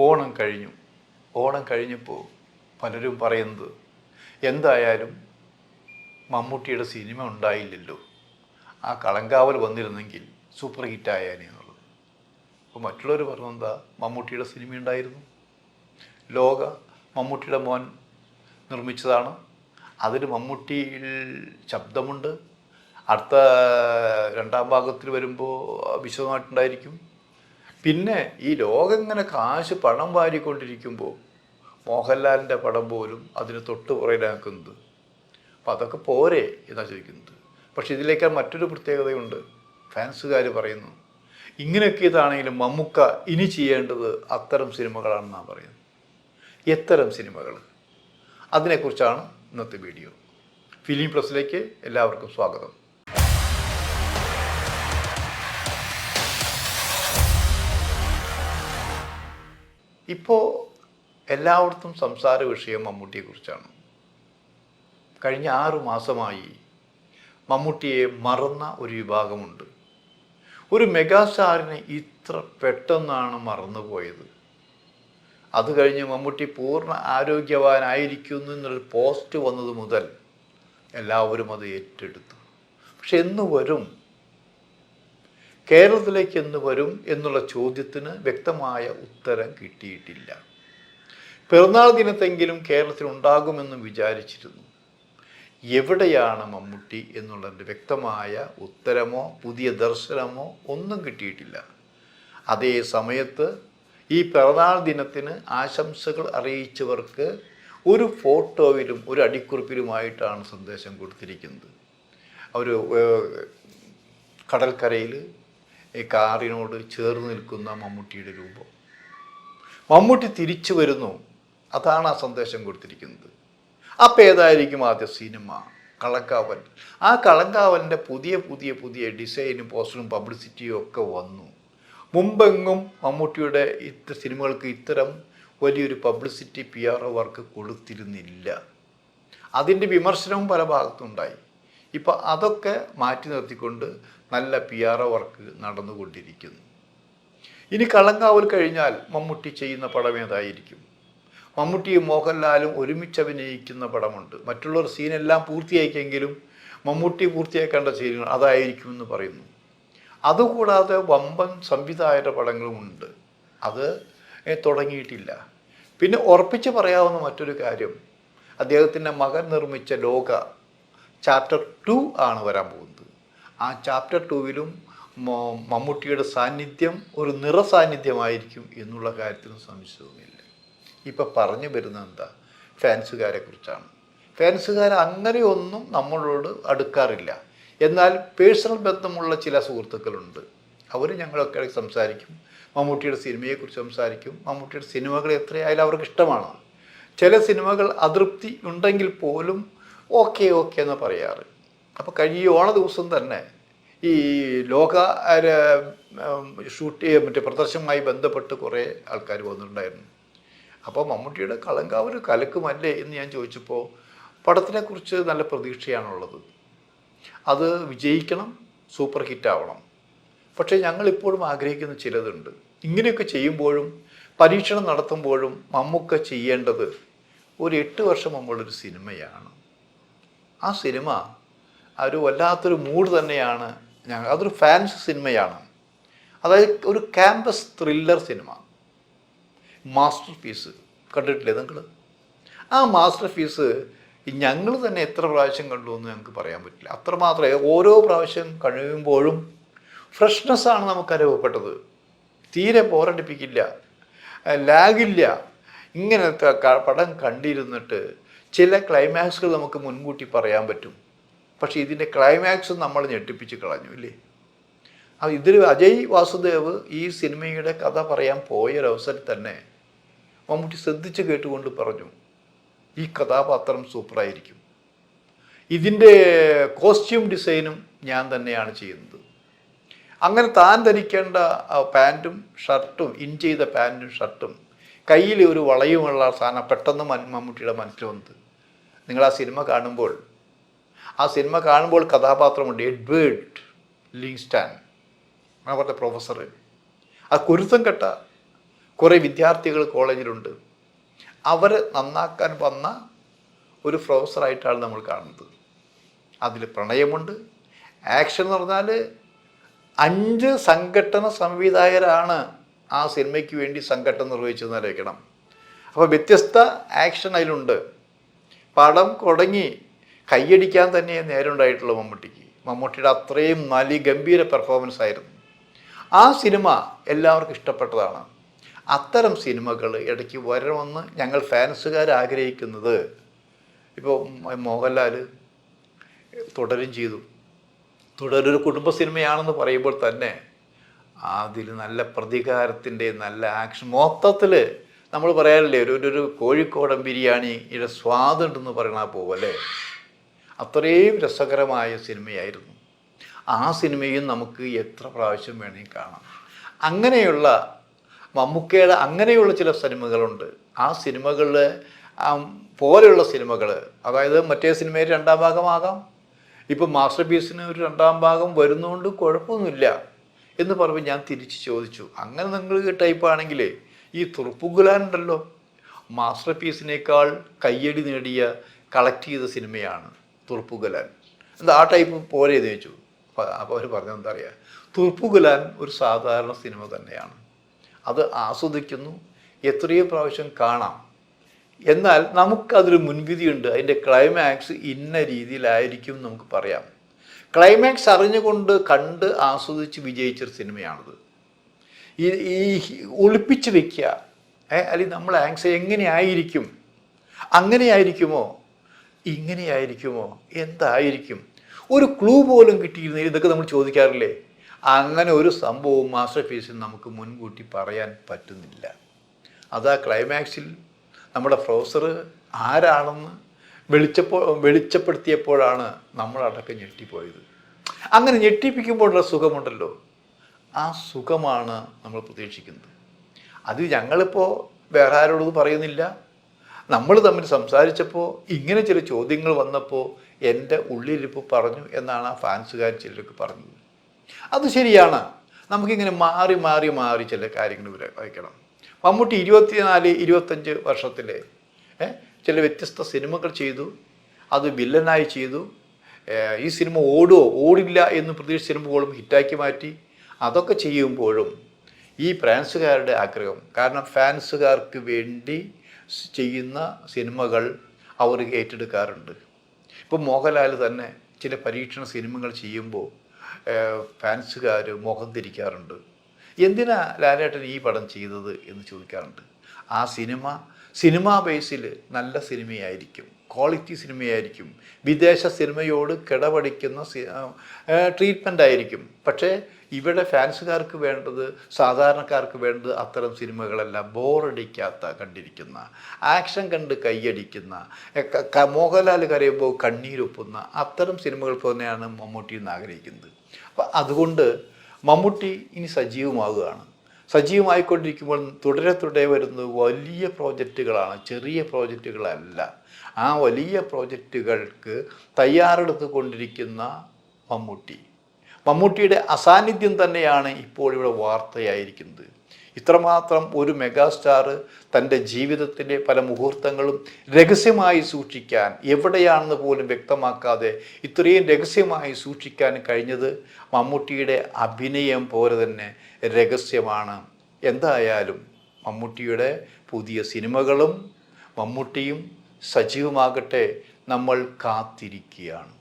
ഓണം കഴിഞ്ഞു. ഓണം കഴിഞ്ഞപ്പോൾ പലരും പറയുന്നത് എന്തായാലും മമ്മൂട്ടിയുടെ സിനിമ ഉണ്ടായില്ലല്ലോ. ആ കളങ്കാവൽ വന്നിരുന്നെങ്കിൽ സൂപ്പർ ഹിറ്റ് ഹിറ്റായേനെ എന്നുള്ളത്. അപ്പോൾ മറ്റുള്ളവർ പറഞ്ഞു എന്താ? മമ്മൂട്ടിയുടെ സിനിമ ഉണ്ടായിരുന്നു. ലോക മമ്മൂട്ടിയുടെ മോൻ നിർമ്മിച്ചതാണ്. അതിൽ മമ്മൂട്ടിയിൽ ശബ്ദമുണ്ട്. അടുത്ത രണ്ടാം ഭാഗത്തിൽ വരുമ്പോൾ വിശദമായിട്ടുണ്ടായിരിക്കും. പിന്നെ ഈ ലോകം ഇങ്ങനെ കാശ് പണം വാരിക്കൊണ്ടിരിക്കുമ്പോൾ മോഹൻലാലിന്റെ പടം പോലും അതിന് തൊട്ട് പുറയിലാക്കുന്നത് അപ്പം അതൊക്കെ പോരെ എന്നാണ് ചോദിക്കുന്നത്. പക്ഷെ ഇതിലേക്ക് മറ്റൊരു പ്രത്യേകതയുണ്ട്. ഫാൻസുകാർ പറയുന്നു ഇങ്ങനെയൊക്കെ ഇതാണെങ്കിലും മമ്മുക്ക ഇനി ചെയ്യേണ്ടത് അത്തരം സിനിമകളാണെന്നാണ് പറയുന്നത്. എത്തരം സിനിമകൾ? അതിനെക്കുറിച്ചാണ് ഇന്നത്തെ വീഡിയോ. ഫിലിം പ്ലസിലേക്ക് എല്ലാവർക്കും സ്വാഗതം. ഇപ്പോൾ എല്ലായിടത്തും സംസാര വിഷയം മമ്മൂട്ടിയെക്കുറിച്ചാണ്. കഴിഞ്ഞ ആറു മാസമായി മമ്മൂട്ടിയെ മറന്ന ഒരു വിഭാഗമുണ്ട്. ഒരു മെഗാസ്റ്റാറിനെ ഇത്ര പെട്ടെന്നാണ് മറന്നുപോയത്. അത് കഴിഞ്ഞ് മമ്മൂട്ടി പൂർണ ആരോഗ്യവാനായിരിക്കുന്നു എന്നൊരു പോസ്റ്റ് വന്നത് മുതൽ എല്ലാവരും അത് ഏറ്റെടുത്തു. പക്ഷെ എന്ന് വരും കേരളത്തിലേക്ക് എന്ന് വരും എന്നുള്ള ചോദ്യത്തിന് വ്യക്തമായ ഉത്തരം കിട്ടിയിട്ടില്ല. പിറന്നാൾ ദിനത്തെങ്കിലും കേരളത്തിൽ ഉണ്ടാകുമെന്ന് വിചാരിച്ചിരുന്നു. എവിടെയാണ് മമ്മൂട്ടി എന്നുള്ളതിന്റെ വ്യക്തമായ ഉത്തരമോ പുതിയ ദർശനമോ ഒന്നും കിട്ടിയിട്ടില്ല. അതേ സമയത്ത് ഈ പിറന്നാൾ ദിനത്തിന് ആശംസകൾ അറിയിച്ചവർക്ക് ഒരു ഫോട്ടോയിലും ഒരു അടിക്കുറിപ്പിലുമായിട്ടാണ് സന്ദേശം കൊടുത്തിരിക്കുന്നത്. അവർ കടൽക്കരയിൽ ഈ കാറിനോട് ചേർന്ന് നിൽക്കുന്ന മമ്മൂട്ടിയുടെ രൂപം. മമ്മൂട്ടി തിരിച്ചു വരുന്നു. അതാണ് ആ സന്ദേശം കൊടുത്തിരിക്കുന്നത്. അപ്പം ഏതായിരിക്കും ആദ്യ സിനിമ? കളങ്കാവൽ ആ കളങ്കാവലിന്റെ പുതിയ പുതിയ പുതിയ ഡിസൈനും പോസ്റ്ററും പബ്ലിസിറ്റിയും ഒക്കെ വന്നു. മുമ്പെങ്ങും മമ്മൂട്ടിയുടെ ഇത്ര സിനിമകൾക്ക് ഇത്തരം വലിയൊരു publicity P R O work കൊടുത്തിരുന്നില്ല. അതിന്റെ വിമർശനവും പല ഭാഗത്തുണ്ടായി ഇപ്പം അതൊക്കെ മാറ്റി നിർത്തിക്കൊണ്ട് നല്ല പി ആർ ഒ വർക്ക് നടന്നുകൊണ്ടിരിക്കുന്നു. ഇനി കളങ്കാവൽ കഴിഞ്ഞാൽ മമ്മൂട്ടി ചെയ്യുന്ന പടം ഏതായിരിക്കും? മമ്മൂട്ടിയും മോഹൻലാലും ഒരുമിച്ച് അഭിനയിക്കുന്ന പടമുണ്ട്. മറ്റുള്ളവർ സീനെല്ലാം പൂർത്തിയാക്കിയെങ്കിലും മമ്മൂട്ടി പൂർത്തിയാക്കേണ്ട സീനുകൾ അതായിരിക്കും എന്ന് പറയുന്നു. അതുകൂടാതെ വമ്പൻ സംവിധായക പടങ്ങളുമുണ്ട് അത് തുടങ്ങിയിട്ടില്ല. പിന്നെ ഉറപ്പിച്ച് പറയാവുന്ന മറ്റൊരു കാര്യം. അദ്ദേഹത്തിന്റെ മകൻ നിർമ്മിച്ച ലോക ചാപ്റ്റർ ടു ആണ് വരാൻ പോകുന്നത്. ആ ചാപ്റ്റർ ടുവിലും മമ്മൂട്ടിയുടെ സാന്നിധ്യം ഒരു നിറ സാന്നിധ്യമായിരിക്കും എന്നുള്ള കാര്യത്തിലും സംശയവുമില്ല. ഇപ്പം പറഞ്ഞു വരുന്നത് എന്താ? ഫാൻസുകാരെ കുറിച്ചാണ്. ഫാൻസുകാർ അങ്ങനെയൊന്നും നമ്മളോട് അടുക്കാറില്ല. എന്നാൽ പേഴ്സണൽ ബന്ധമുള്ള ചില സുഹൃത്തുക്കളുണ്ട്. അവർ ഞങ്ങളൊക്കെ സംസാരിക്കും. മമ്മൂട്ടിയുടെ സിനിമയെക്കുറിച്ച് സംസാരിക്കും. മമ്മൂട്ടിയുടെ സിനിമകൾ എത്രയായാലും അവർക്ക് ഇഷ്ടമാണ്. ചില സിനിമകൾ അതൃപ്തി ഉണ്ടെങ്കിൽ പോലും ഓക്കെ ഓക്കെ എന്ന് പറയാറ്. അപ്പോൾ കഴിഞ്ഞ ഓണ ദിവസം തന്നെ ഈ ലോക ഷൂട്ട് മറ്റേ പ്രദർശനവുമായി ബന്ധപ്പെട്ട് കുറേ ആൾക്കാർ വന്നിട്ടുണ്ടായിരുന്നു. അപ്പോൾ മമ്മൂട്ടിയുടെ കളങ്കാവ് കലക്കുമല്ലേ എന്ന് ഞാൻ ചോദിച്ചപ്പോൾ പടത്തിനെക്കുറിച്ച് നല്ല പ്രതീക്ഷയാണുള്ളത്. അത് വിജയിക്കണം സൂപ്പർ ഹിറ്റ് ആവണം. പക്ഷേ ഞങ്ങളിപ്പോഴും ആഗ്രഹിക്കുന്ന ചിലതുണ്ട്. ഇങ്ങനെയൊക്കെ ചെയ്യുമ്പോഴും പരീക്ഷണം നടത്തുമ്പോഴും മമ്മൂക്ക ചെയ്യേണ്ടത് ഒരു എട്ട് വർഷം മുമ്പുള്ളൊരു സിനിമയാണ്. ആ സിനിമ ഒരു വല്ലാത്തൊരു മൂഡ് തന്നെയാണ് ഞങ്ങൾ അതൊരു ഫാൻസ് സിനിമയാണ് അതായത് ഒരു campus thriller cinema masterpiece കണ്ടിട്ടില്ലേ നിങ്ങൾ ആ മാസ്റ്റർ പീസ് ഞങ്ങൾ തന്നെ എത്ര പ്രാവശ്യം കണ്ടു എന്ന് ഞങ്ങൾക്ക് പറയാൻ പറ്റില്ല. അത്രമാത്രമേ ഓരോ പ്രാവശ്യം കഴിയുമ്പോഴും ഫ്രഷ്നെസ്സാണ് നമുക്ക് അനുഭവപ്പെട്ടത്. തീരെ പോരടിപ്പിക്കില്ല. ലാഗില്ല. ഇങ്ങനത്തെ പടം കണ്ടിരുന്നിട്ട് ചില ക്ലൈമാക്സുകൾ നമുക്ക് മുൻകൂട്ടി പറയാൻ പറ്റും. പക്ഷേ ഇതിന്റെ ക്ലൈമാക്സ് നമ്മൾ ഞെട്ടിപ്പിച്ച് കളഞ്ഞു ഇല്ലേ? അത് ഇതിൽ അജയ് വാസുദേവ് ഈ സിനിമയുടെ കഥ പറയാൻ പോയൊരവസരം തന്നെ മമ്മൂട്ടി ശ്രദ്ധിച്ച് കേട്ടുകൊണ്ട് പറഞ്ഞു ഈ കഥാപാത്രം സൂപ്പറായിരിക്കും. ഇതിന്റെ കോസ്റ്റ്യൂം ഡിസൈനും ഞാൻ തന്നെയാണ് ചെയ്യുന്നത്. അങ്ങനെ താൻ ധരിക്കേണ്ട പാന്റും ഷർട്ടും ഇൻ ചെയ്ത പാന്റും ഷർട്ടും കയ്യിൽ ഒരു വളയുമുള്ള സാധനം പെട്ടെന്ന് മമ്മൂട്ടിയുടെ മനസ്സിൽ വന്നത്. നിങ്ങൾ ആ സിനിമ കാണുമ്പോൾ ആ സിനിമ കാണുമ്പോൾ കഥാപാത്രമുണ്ട് എഡ്വേർഡ് ലിങ്സ്റ്റാൻ അവരുടെ പ്രൊഫസർ ആ കുരുത്തം കെട്ട കുറേ വിദ്യാർത്ഥികൾ കോളേജിലുണ്ട്. അവർ നന്നാക്കാൻ വന്ന ഒരു പ്രൊഫസറായിട്ടാണ് നമ്മൾ കാണുന്നത്. അതിൽ പ്രണയമുണ്ട്. ആക്ഷൻ എന്ന് പറഞ്ഞാൽ അഞ്ച് സംഘടന സംവിധായകരാണ് ആ സിനിമയ്ക്ക് വേണ്ടി സംഘട്ടനം നിർവഹിച്ചതെന്ന് അറിയിക്കണം. അപ്പോൾ വ്യത്യസ്ത ആക്ഷൻ അതിലുണ്ട്. പടം തുടങ്ങി കൈയടിക്കാൻ തന്നെ നേരം ഉണ്ടായിട്ടുള്ള മമ്മൂട്ടിക്ക്. മമ്മൂട്ടിയുടെ അത്രയും നല്ല ഗംഭീര പെർഫോമൻസ് ആയിരുന്നു. ആ സിനിമ എല്ലാവർക്കും ഇഷ്ടപ്പെട്ടതാണ്. അത്തരം സിനിമകൾ ഇടയ്ക്ക് വരണമെന്ന് ഞങ്ങൾ ഫാൻസുകാർ ആഗ്രഹിക്കുന്നത്. ഇപ്പോൾ മോഹൻലാൽ തുടരും ചെയ്തു. തുടരൊരു കുടുംബ സിനിമയാണെന്ന് പറയുമ്പോൾ തന്നെ അതിൽ നല്ല പ്രതികാരത്തിന്റെ നല്ല ആക്ഷൻ മൊത്തത്തിൽ നമ്മൾ പറയാറില്ലേ ഒരു ഒരു- കോഴിക്കോടൻ ബിരിയാണിയുടെ സ്വാദുണ്ടെന്ന് പറയണ പോവല്ലേ? അത്രയും രസകരമായ സിനിമയായിരുന്നു. ആ സിനിമയും നമുക്ക് എത്ര പ്രാവശ്യം വേണമെങ്കിൽ കാണാം. അങ്ങനെയുള്ള മമ്മൂക്കയുടെ അങ്ങനെയുള്ള ചില സിനിമകളുണ്ട്. ആ സിനിമകളിൽ പോലെയുള്ള സിനിമകൾ അതായത് മറ്റേ സിനിമയിൽ രണ്ടാം ഭാഗമാകാം. ഇപ്പം മാസ്റ്റർ പീസിന് ഒരു രണ്ടാം ഭാഗം വരുന്നതുകൊണ്ട് കുഴപ്പമൊന്നുമില്ല എന്ന് പറഞ്ഞ് ഞാൻ തിരിച്ച് ചോദിച്ചു. അങ്ങനെ നിങ്ങൾ ടൈപ്പ് ആണെങ്കിൽ ഈ തുറുപ്പുഗുലാൻ ഉണ്ടല്ലോ മാസ്റ്റർ പീസിനേക്കാൾ കയ്യടി നേടിയ കളക്ട് ചെയ്ത സിനിമയാണ്. തുറുപ്പുഗുലാൻ എന്താ ആ ടൈപ്പ് പോരെ എന്ന് ചോദിച്ചു. അപ്പോൾ അവർ പറഞ്ഞത് എന്താ പറയുക തുറപ്പുകലാൻ ഒരു സാധാരണ സിനിമ തന്നെയാണ്. അത് ആസ്വദിക്കുന്നു എത്രയോ പ്രാവശ്യം കാണാം. എന്നാൽ നമുക്കതൊരു മുൻവിധിയുണ്ട്. അതിന്റെ ക്ലൈമാക്സ് ഇന്ന രീതിയിലായിരിക്കും നമുക്ക് പറയാം. ക്ലൈമാക്സ് അറിഞ്ഞുകൊണ്ട് കണ്ട് ആസ്വദിച്ച് വിജയിച്ചൊരു സിനിമയാണിത്. ഈ ഈ ഒളിപ്പിച്ച് വെക്കുക. ഏ അല്ലെങ്കിൽ നമ്മൾ ആങ്സ് എങ്ങനെയായിരിക്കും? അങ്ങനെയായിരിക്കുമോ? ഇങ്ങനെയായിരിക്കുമോ? എന്തായിരിക്കും? ഒരു ക്ലൂ പോലും കിട്ടിയിരുന്ന ഇതൊക്കെ നമ്മൾ ചോദിക്കാറില്ലേ? അങ്ങനെ ഒരു സംഭവവും മാസ്റ്റർ പീസിൽ നമുക്ക് മുൻകൂട്ടി പറയാൻ പറ്റുന്നില്ല. അതാ ക്ലൈമാക്സിൽ നമ്മുടെ പ്രൊഫസർ ആരാണെന്ന് വെളിച്ചപ്പോ വെളിച്ചപ്പെടുത്തിയപ്പോഴാണ് നമ്മളടക്കം ഞെട്ടിപ്പോയത്. അങ്ങനെ ഞെട്ടിപ്പിക്കുമ്പോഴുള്ള സുഖമുണ്ടല്ലോ. ആ സുഖമാണ് നമ്മൾ പ്രതീക്ഷിക്കുന്നത്. അത് ഞങ്ങളിപ്പോൾ വേറെ ആരോടും പറയുന്നില്ല. നമ്മൾ തമ്മിൽ സംസാരിച്ചപ്പോൾ ഇങ്ങനെ ചില ചോദ്യങ്ങൾ വന്നപ്പോൾ എന്റെ ഉള്ളിലിപ്പോൾ പറഞ്ഞു എന്നാണ് ആ ഫാൻസുകാർ ചിലർക്ക് പറഞ്ഞത്. അത് ശരിയാണ്. നമുക്കിങ്ങനെ മാറി മാറി മാറി ചില കാര്യങ്ങൾ വായിക്കണം മമ്മൂട്ടി ഇരുപത്തിനാല് ഇരുപത്തഞ്ച് വർഷത്തിലെ ചില വ്യത്യസ്ത സിനിമകൾ ചെയ്തു. അത് വില്ലനായി ചെയ്തു. ഈ സിനിമ ഓടുമോ ഓടില്ല എന്ന് പ്രതീക്ഷിച്ച സിനിമകളും ഹിറ്റാക്കി മാറ്റി. അതൊക്കെ ചെയ്യുമ്പോഴും ഈ ഫാൻസുകാരുടെ ആഗ്രഹം കാരണം ഫാൻസുകാർക്ക് വേണ്ടി ചെയ്യുന്ന സിനിമകൾ അവർ ഏറ്റെടുക്കാറുണ്ട്. ഇപ്പോൾ മോഹൻലാൽ തന്നെ ചില പരീക്ഷണ സിനിമകൾ ചെയ്യുമ്പോൾ ഫാൻസുകാർ മുഖം തിരിക്കാറുണ്ട്. എന്തിനാ ലാലേട്ടൻ ഈ പടം ചെയ്തത് എന്ന് ചോദിക്കാറുണ്ട്. ആ സിനിമ സിനിമാ ബേസിൽ നല്ല സിനിമയായിരിക്കും ക്വാളിറ്റി സിനിമയായിരിക്കും വിദേശ സിനിമയോട് കിടപടിക്കുന്ന ട്രീറ്റ്മെന്റ് ആയിരിക്കും പക്ഷേ ഇവിടെ ഫാൻസുകാർക്ക് വേണ്ടത് സാധാരണക്കാർക്ക് വേണ്ടത് അത്തരം സിനിമകളെല്ലാം ബോറടിക്കാത്ത കണ്ടിരിക്കുന്ന ആക്ഷൻ കണ്ട് കൈയടിക്കുന്ന മോഹൻലാൽ കരയുമ്പോൾ കണ്ണീരൊപ്പുന്ന അത്തരം സിനിമകൾ തന്നെയാണ് മമ്മൂട്ടി എന്ന് ആഗ്രഹിക്കുന്നത്. അപ്പം അതുകൊണ്ട് മമ്മൂട്ടി ഇനി സജീവമാവുകയാണ്. സജീവമായിക്കൊണ്ടിരിക്കുമ്പോൾ തുടരെ തുടരെ വരുന്നത് വലിയ പ്രോജക്റ്റുകളാണ് ചെറിയ പ്രോജക്റ്റുകളല്ല. ആ വലിയ പ്രോജക്റ്റുകൾക്ക് തയ്യാറെടുത്ത് കൊണ്ടിരിക്കുന്ന മമ്മൂട്ടി. മമ്മൂട്ടിയുടെ അസാന്നിധ്യം തന്നെയാണ് ഇപ്പോൾ ഇവിടെ വാർത്തയായിരിക്കുന്നത്. ഇത്രമാത്രം ഒരു മെഗാസ്റ്റാർ തന്റെ ജീവിതത്തിന്റെ പല മുഹൂർത്തങ്ങളും രഹസ്യമായി സൂക്ഷിക്കാൻ എവിടെയാണെന്ന് പോലും വ്യക്തമാക്കാതെ ഇത്രയും രഹസ്യമായി സൂക്ഷിക്കാൻ കഴിഞ്ഞത് മമ്മൂട്ടിയുടെ അഭിനയം പോലെ തന്നെ രഹസ്യമാണ്. എന്തായാലും മമ്മൂട്ടിയുടെ പുതിയ സിനിമകളും മമ്മൂട്ടിയും സജീവമാകട്ടെ നമ്മൾ കാത്തിരിക്കുകയാണ്.